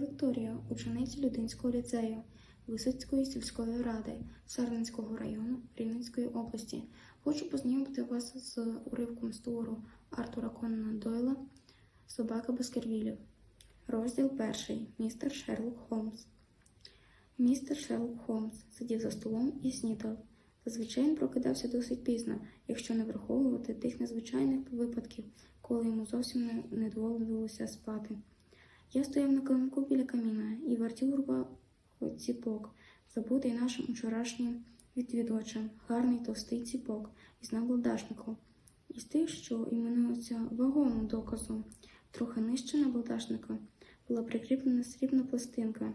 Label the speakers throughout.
Speaker 1: Вікторія, учениця Людинського ліцею, Висоцької сільської ради Сарненського району Рівненської області. Хочу познайомити вас з уривком з твору Артура Конана Дойла Собака Баскервілів. Розділ перший. Містер Шерлок Холмс. Містер Шерлок Холмс сидів за столом і снідав. Зазвичай він прокидався досить пізно, якщо не враховувати тих незвичайних випадків, коли йому зовсім не доводилося спати. Я стояв на килимку біля каміна і вертів рубав ціпок, забутий нашим вчорашнім відвідувачем, гарний товстий ціпок із набалдашником. Із тих, що іменуються вагомим доказом, трохи нижче набалдашника, була прикріплена срібна пластинка.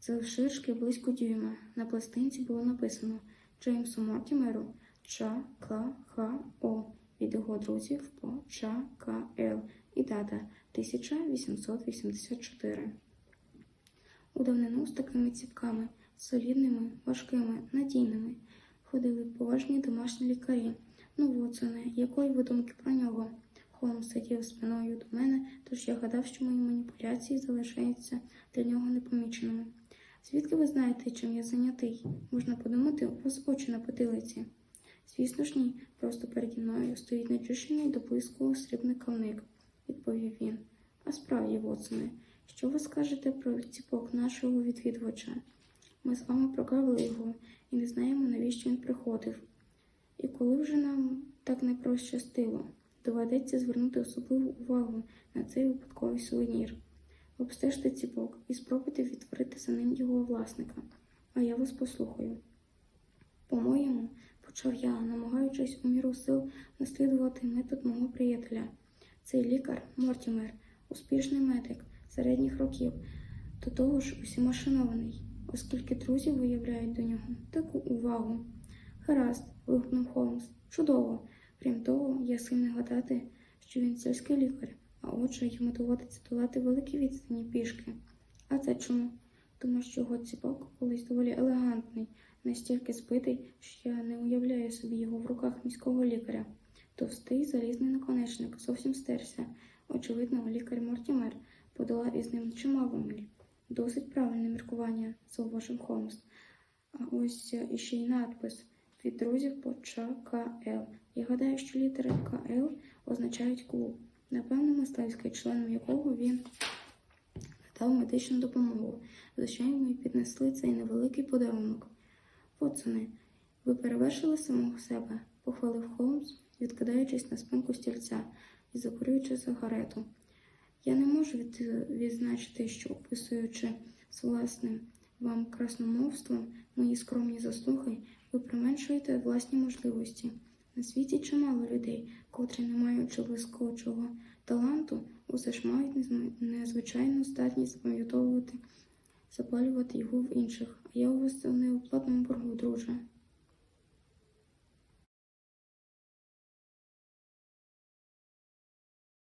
Speaker 1: Завширшки близько дюйма. На пластинці було написано Джеймсу Мортімеру Ча К Х О від його друзів по Ча К Л дата 1884. У давнину з такими ціпками, солідними, важкими, надійними, ходили поважні домашні лікарі. Ну, Вотсоне, якої ви думки про нього? Холмс сидів спиною до мене, тож я гадав, що мої маніпуляції залишаються для нього непоміченими. Звідки ви знаєте, чим я зайнятий? Можна подумати, у вас очі на потилиці. Звісно ж ні, просто переді мною стоїть начищений до блиску срібний кавник, справді, Вотсоне, що ви скажете про ціпок нашого відвідувача? Ми з вами прогавили його і не знаємо, навіщо він приходив. І коли вже нам так не прощастило, доведеться звернути особливу увагу на цей випадковий сувенір. Обстежте ціпок і спробуйте відтворити за ним його власника, а я вас послухаю. По-моєму, почав я, намагаючись у міру сил наслідувати метод мого приятеля. Цей лікар Мортімер, успішний медик середніх років, до того ж усіма шанований, оскільки друзі виявляють до нього таку увагу. Гаразд, вигукнув Холмс. Чудово. Крім того, я схильний гадати, що він сільський лікар, а отже, йому доводиться долати великі відстані пішки. А це чому? Тому що його ціпок колись доволі елегантний, настільки збитий, що я не уявляю собі його в руках міського лікаря. Товстий залізний наконечник зовсім стерся. Очевидно, лікар Мортімер подолав із ним чимало миль. Досить правильне міркування, зауважив Холмс. А ось іще й надпис від друзів по ЧКЛ. Я гадаю, що літери КЛ означають клуб. Напевно, мисливський, членом якого він надав медичну допомогу, йому піднесли цей невеликий подарунок. Вотсоне, ви перевершили самого себе, похвалив Холмс, відкидаючись на спинку стільця і закурюючи сигарету. Я не можу відзначити, що описуючи з власним вам красномовством мої скромні заслуги, ви применшуєте власні можливості. На світі чимало людей, котрі, не маючи блискучого таланту, усе ж мають незвичайну здатність запам'ятовувати, запалювати його в інших. А я у вас в неоплатному боргу, друже.